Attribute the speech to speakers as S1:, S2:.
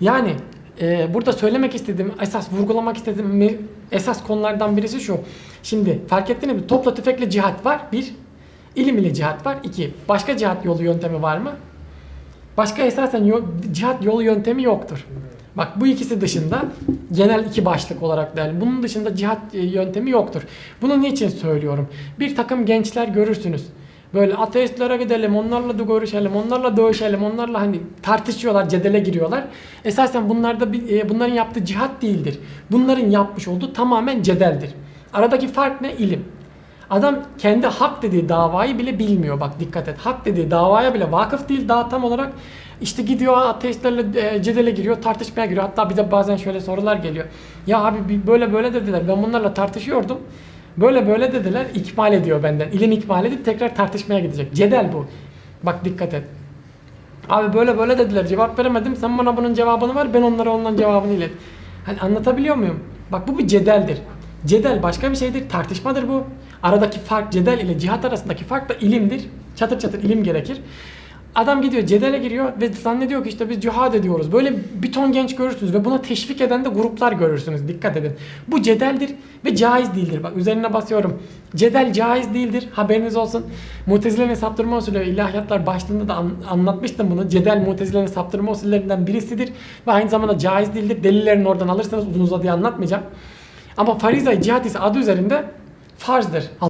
S1: Yani e, burada söylemek istediğim, esas vurgulamak istediğim esas konulardan birisi şu. Şimdi fark ettiniz mi? Topla tüfekle cihat var. Bir. ilim ile cihat var. İki. Başka cihat yolu yöntemi var mı? Başka esasen yo- cihat yolu yöntemi yoktur. Bak bu ikisi dışında genel iki başlık olarak değerli. Bunun dışında cihat e, yöntemi yoktur. Bunu niçin söylüyorum? Bir takım gençler görürsünüz. Böyle ateistlere gidelim, onlarla da görüşelim, onlarla dövüşelim, onlarla hani tartışıyorlar, cedele giriyorlar. Esasen bunlarda bir, e, bunların yaptığı cihat değildir. Bunların yapmış olduğu tamamen cedeldir. Aradaki fark ne? İlim. Adam kendi hak dediği davayı bile bilmiyor. Bak dikkat et. Hak dediği davaya bile vakıf değil. Daha tam olarak işte gidiyor ateistlerle e, cedele giriyor, tartışmaya giriyor. Hatta bize bazen şöyle sorular geliyor. Ya abi böyle böyle dediler. Ben bunlarla tartışıyordum. Böyle böyle dediler. ikmal ediyor benden. İlim ikmal edip tekrar tartışmaya gidecek. Cedel bu. Bak dikkat et. Abi böyle böyle dediler cevap veremedim. Sen bana bunun cevabını ver ben onlara ondan cevabını ilet. Hani anlatabiliyor muyum? Bak bu bir cedeldir. Cedel başka bir şeydir. Tartışmadır bu. Aradaki fark cedel ile cihat arasındaki fark da ilimdir. Çatır çatır ilim gerekir. Adam gidiyor cedele giriyor ve zannediyor ki işte biz cihad ediyoruz. Böyle bir ton genç görürsünüz ve buna teşvik eden de gruplar görürsünüz. Dikkat edin. Bu cedeldir ve caiz değildir. Bak üzerine basıyorum. Cedel caiz değildir. Haberiniz olsun. Mutezile'nin saptırma usulü ilahiyatlar başlığında da an- anlatmıştım bunu. Cedel Mutezile'nin saptırma usullerinden birisidir ve aynı zamanda caiz değildir. Delillerini oradan alırsanız uzun uzadıya anlatmayacağım. Ama fariza cihat ise adı üzerinde farzdır.